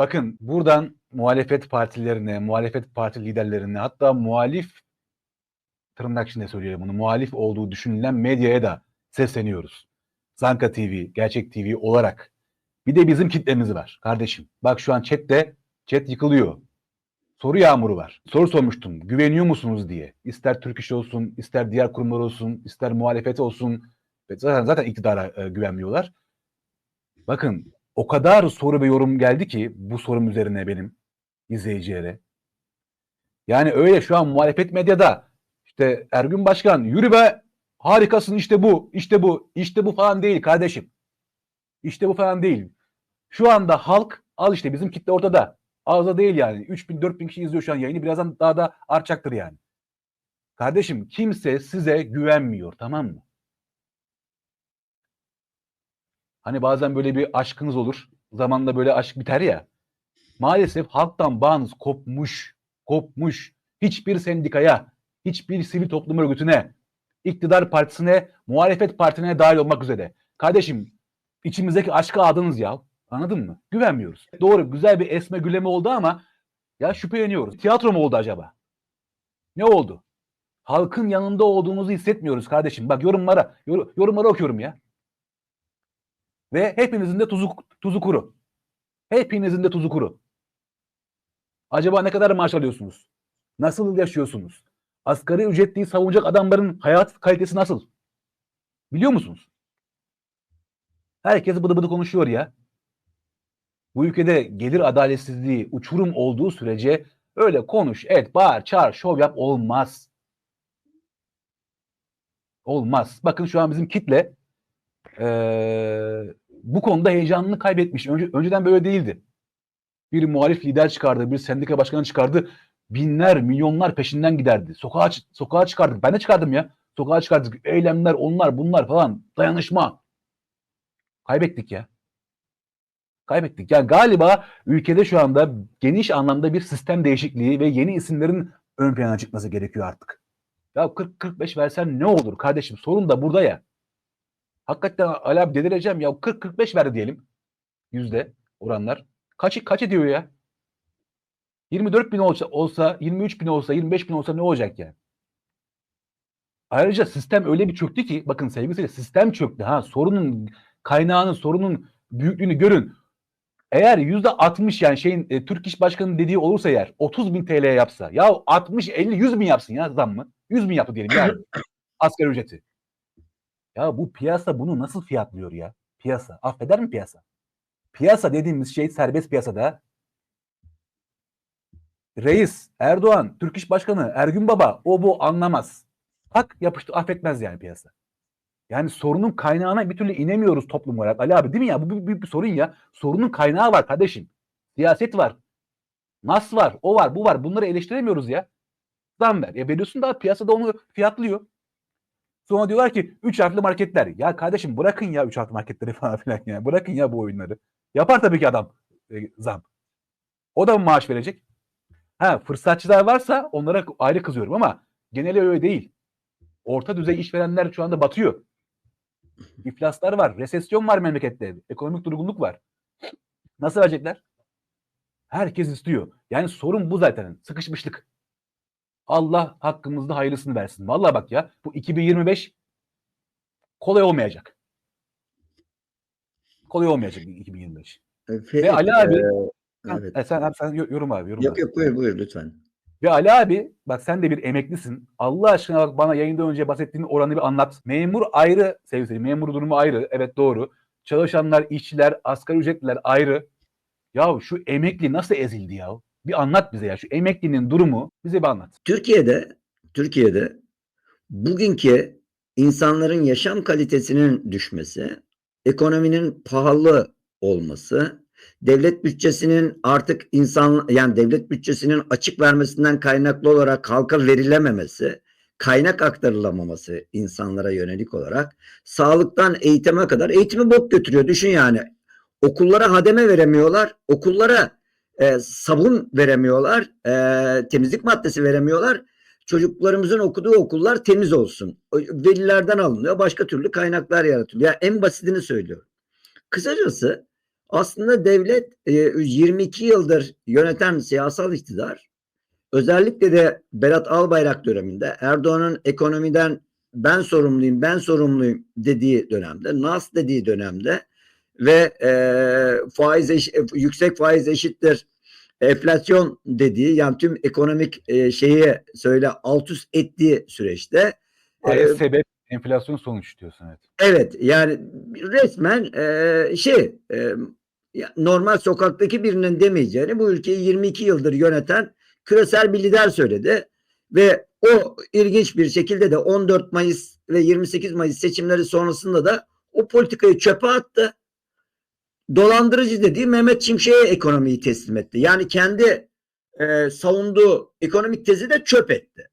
Bakın buradan muhalefet partilerine, muhalefet parti liderlerine hatta muhalif tırnak içinde söylüyorum bunu muhalif olduğu düşünülen medyaya da sesleniyoruz. Zanka TV, Gerçek TV olarak. Bir de bizim kitlemiz var kardeşim. Bak şu an chatte chat yıkılıyor. Soru yağmuru var. Soru sormuştum. Güveniyor musunuz diye. İster Türk İş olsun, ister diğer kurumlar olsun, ister muhalefet olsun. Zaten, zaten iktidara e, güvenmiyorlar. Bakın o kadar soru ve yorum geldi ki bu sorum üzerine benim izleyicilere. Yani öyle şu an muhalefet medyada işte Ergün Başkan yürü be harikasın işte bu işte bu işte bu falan değil kardeşim. İşte bu falan değil. Şu anda halk al işte bizim kitle ortada. Ağza değil yani. 3000 4000 kişi izliyor şu an yayını. Birazdan daha da artacaktır yani. Kardeşim kimse size güvenmiyor tamam mı? Hani bazen böyle bir aşkınız olur. Zamanla böyle aşk biter ya. Maalesef halktan bağınız kopmuş. Kopmuş. Hiçbir sendikaya, hiçbir sivil toplum örgütüne, iktidar partisine, muhalefet partisine dahil olmak üzere. Kardeşim içimizdeki aşkı aldınız ya. Anladın mı? Güvenmiyoruz. Doğru güzel bir esme güleme oldu ama ya şüpheleniyoruz. Tiyatro mu oldu acaba? Ne oldu? Halkın yanında olduğumuzu hissetmiyoruz kardeşim. Bak yorumlara, yor- yorumlara okuyorum ya. Ve hepinizin de tuzu, tuzu kuru. Hepinizin de tuzu kuru. Acaba ne kadar maaş alıyorsunuz? Nasıl yaşıyorsunuz? Asgari ücretliyi savunacak adamların hayat kalitesi nasıl? Biliyor musunuz? Herkes bıdı bıdı konuşuyor ya. Bu ülkede gelir adaletsizliği uçurum olduğu sürece öyle konuş, et, bağır, çağır, şov yap olmaz. Olmaz. Bakın şu an bizim kitle eee, bu konuda heyecanını kaybetmiş. Önce, önceden böyle değildi. Bir muhalif lider çıkardı, bir sendika başkanı çıkardı. Binler, milyonlar peşinden giderdi. Sokağa, sokağa çıkardık. Ben de çıkardım ya. Sokağa çıkardık. Eylemler, onlar, bunlar falan. Dayanışma. Kaybettik ya. Kaybettik. Yani galiba ülkede şu anda geniş anlamda bir sistem değişikliği ve yeni isimlerin ön plana çıkması gerekiyor artık. Ya 40-45 versen ne olur kardeşim? Sorun da burada ya. Hakikaten Ali abi delireceğim ya 40-45 ver diyelim. Yüzde oranlar. Kaç, kaç ediyor ya? 24 bin olsa, olsa, 23 bin olsa, 25 bin olsa ne olacak yani? Ayrıca sistem öyle bir çöktü ki bakın sevgili sistem çöktü ha. Sorunun kaynağını, sorunun büyüklüğünü görün. Eğer yüzde 60 yani şeyin e, Türk İş Başkanı'nın dediği olursa eğer 30 bin TL yapsa ya 60 50 100 bin yapsın ya zam mı? 100 bin yaptı diyelim yani asgari ücreti. Ya bu piyasa bunu nasıl fiyatlıyor ya? Piyasa. Affeder mi piyasa? Piyasa dediğimiz şey serbest piyasada reis, Erdoğan, Türk İş Başkanı, Ergün Baba o bu anlamaz. Hak yapıştı affetmez yani piyasa. Yani sorunun kaynağına bir türlü inemiyoruz toplum olarak. Ali abi değil mi ya? Bu bir, bir- bir sorun ya. Sorunun kaynağı var kardeşim. Siyaset var. Nas var. O var. Bu var. Bunları eleştiremiyoruz ya. Zam ver. Ya veriyorsun da piyasada onu fiyatlıyor. Sonra diyorlar ki üç harfli marketler. Ya kardeşim bırakın ya üç harfli marketleri falan filan ya. Bırakın ya bu oyunları. Yapar tabii ki adam e, zam. O da mı maaş verecek? Ha fırsatçılar varsa onlara ayrı kızıyorum ama geneli öyle değil. Orta düzey işverenler şu anda batıyor. İflaslar var, resesyon var memlekette, ekonomik durgunluk var. Nasıl verecekler? Herkes istiyor. Yani sorun bu zaten. Sıkışmışlık. Allah hakkımızda hayırlısını versin. Vallahi bak ya bu 2025 kolay olmayacak. Kolay olmayacak 2025. Fe- Ve Ali abi, Ha, evet. e, sen, sen yo- yorum abi yorum. Yok abi. yok buyur buyur lütfen. Ve Ali abi bak sen de bir emeklisin. Allah aşkına bak bana yayından önce bahsettiğin oranı bir anlat. Memur ayrı sevgili Memur durumu ayrı. Evet doğru. Çalışanlar, işçiler, asgari ücretliler ayrı. Ya şu emekli nasıl ezildi ya? Bir anlat bize ya. Şu emeklinin durumu bize bir anlat. Türkiye'de Türkiye'de bugünkü insanların yaşam kalitesinin düşmesi, ekonominin pahalı olması, devlet bütçesinin artık insan yani devlet bütçesinin açık vermesinden kaynaklı olarak halka verilememesi, kaynak aktarılamaması insanlara yönelik olarak sağlıktan eğitime kadar eğitimi bok götürüyor. Düşün yani. Okullara hademe veremiyorlar. Okullara e, sabun veremiyorlar. e, temizlik maddesi veremiyorlar. Çocuklarımızın okuduğu okullar temiz olsun. Velilerden alınıyor. Başka türlü kaynaklar yaratılıyor. Ya en basitini söylüyorum. Kısacası Aslında devlet e, 22 yıldır yöneten siyasal iktidar özellikle de Berat Albayrak döneminde Erdoğan'ın ekonomiden ben sorumluyum, ben sorumluyum dediği dönemde, nas dediği dönemde ve e, faiz eş- e, yüksek faiz eşittir enflasyon dediği yani tüm ekonomik e, şeyi söyle alt üst ettiği süreçte e, sebep enflasyon sonuç diyorsun evet. Evet yani resmen e, şey e, normal sokaktaki birinin demeyeceğini bu ülkeyi 22 yıldır yöneten küresel bir lider söyledi ve o ilginç bir şekilde de 14 Mayıs ve 28 Mayıs seçimleri sonrasında da o politikayı çöpe attı. Dolandırıcı dediği Mehmet Şimşek'e ekonomiyi teslim etti. Yani kendi e, savunduğu ekonomik tezi de çöp etti.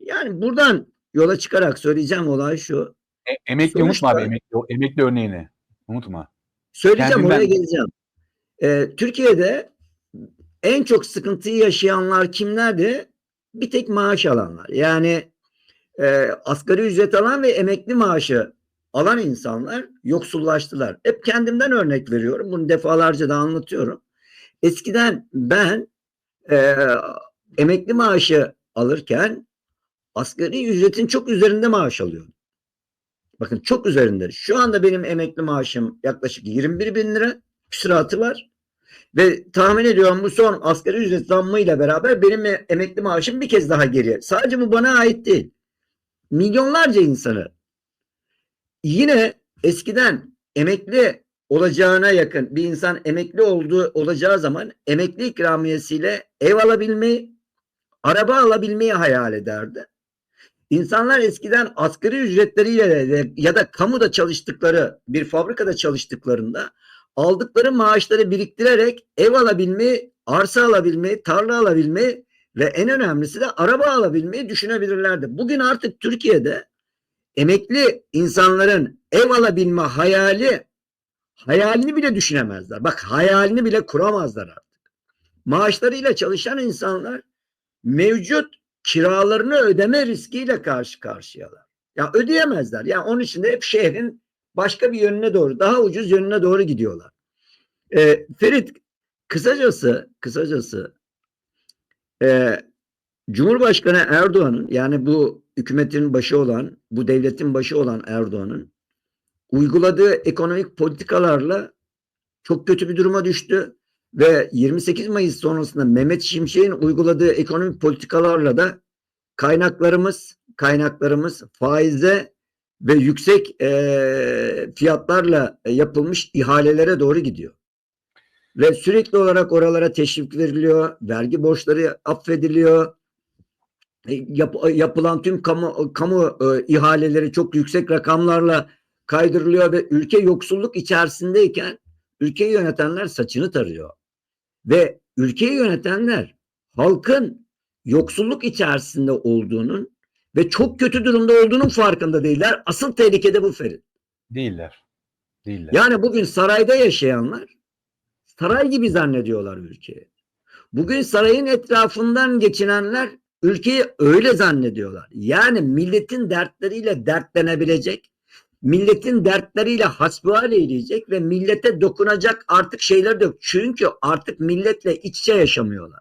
Yani buradan yola çıkarak söyleyeceğim olay şu. E- emekli Sonuçta- unutma abi emekli, emekli örneğini. Unutma. Söyleyeceğim Kendimden- oraya geleceğim. Ee, Türkiye'de en çok sıkıntıyı yaşayanlar kimlerdi? Bir tek maaş alanlar. Yani e, asgari ücret alan ve emekli maaşı alan insanlar yoksullaştılar. Hep kendimden örnek veriyorum. Bunu defalarca da anlatıyorum. Eskiden ben e, emekli maaşı alırken asgari ücretin çok üzerinde maaş alıyordum. Bakın çok üzerinde. Şu anda benim emekli maaşım yaklaşık 21 bin lira küsuratı var. Ve tahmin ediyorum bu son asgari ücret zammıyla beraber benim emekli maaşım bir kez daha geriye. Sadece bu bana ait değil. Milyonlarca insanı yine eskiden emekli olacağına yakın bir insan emekli olduğu olacağı zaman emekli ikramiyesiyle ev alabilmeyi, araba alabilmeyi hayal ederdi. İnsanlar eskiden asgari ücretleriyle ya da kamuda çalıştıkları bir fabrikada çalıştıklarında aldıkları maaşları biriktirerek ev alabilmeyi, arsa alabilmeyi, tarla alabilmeyi ve en önemlisi de araba alabilmeyi düşünebilirlerdi. Bugün artık Türkiye'de emekli insanların ev alabilme hayali hayalini bile düşünemezler. Bak hayalini bile kuramazlar artık. Maaşlarıyla çalışan insanlar mevcut kiralarını ödeme riskiyle karşı karşıyalar. Ya ödeyemezler. Ya onun için de hep şehrin başka bir yönüne doğru, daha ucuz yönüne doğru gidiyorlar. Ee, Ferit, kısacası, kısacası e, Cumhurbaşkanı Erdoğan'ın yani bu hükümetin başı olan, bu devletin başı olan Erdoğan'ın uyguladığı ekonomik politikalarla çok kötü bir duruma düştü ve 28 Mayıs sonrasında Mehmet Şimşek'in uyguladığı ekonomik politikalarla da kaynaklarımız kaynaklarımız faize ve yüksek e, fiyatlarla yapılmış ihalelere doğru gidiyor. Ve sürekli olarak oralara teşvik veriliyor, vergi borçları affediliyor. E, yap- yapılan tüm kamu kamu e, ihaleleri çok yüksek rakamlarla kaydırılıyor ve ülke yoksulluk içerisindeyken ülkeyi yönetenler saçını tarıyor. Ve ülkeyi yönetenler halkın yoksulluk içerisinde olduğunun ve çok kötü durumda olduğunun farkında değiller. Asıl tehlikede bu Ferit. Değiller. Değiller. Yani bugün sarayda yaşayanlar saray gibi zannediyorlar ülkeyi. Bugün sarayın etrafından geçinenler ülkeyi öyle zannediyorlar. Yani milletin dertleriyle dertlenebilecek, milletin dertleriyle hasbihal eyleyecek ve millete dokunacak artık şeyler yok. Çünkü artık milletle iç içe yaşamıyorlar.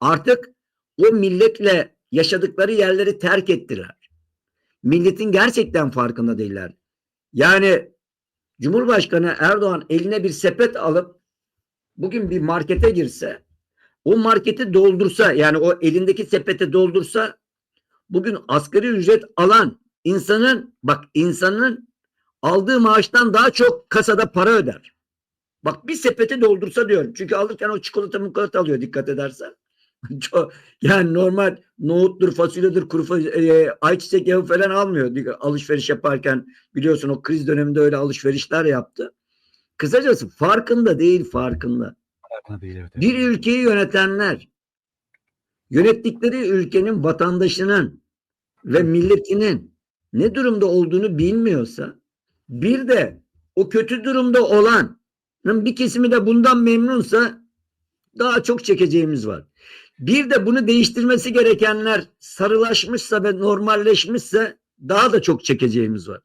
Artık o milletle yaşadıkları yerleri terk ettiler. Milletin gerçekten farkında değiller. Yani Cumhurbaşkanı Erdoğan eline bir sepet alıp bugün bir markete girse o marketi doldursa yani o elindeki sepeti doldursa bugün asgari ücret alan insanın bak insanın aldığı maaştan daha çok kasada para öder. Bak bir sepeti doldursa diyorum. Çünkü alırken o çikolata mukolata alıyor dikkat edersen. Yani normal nohuttur, fasulyedir, kuru fasulye, e, ayçiçek yağı falan almıyor. Alışveriş yaparken biliyorsun o kriz döneminde öyle alışverişler yaptı. Kısacası farkında değil farkında. Farkında değil evet. Bir ülkeyi yönetenler yönettikleri ülkenin vatandaşının ve milletinin ne durumda olduğunu bilmiyorsa bir de o kötü durumda olanın bir kesimi de bundan memnunsa daha çok çekeceğimiz var. Bir de bunu değiştirmesi gerekenler sarılaşmışsa ve normalleşmişse daha da çok çekeceğimiz var.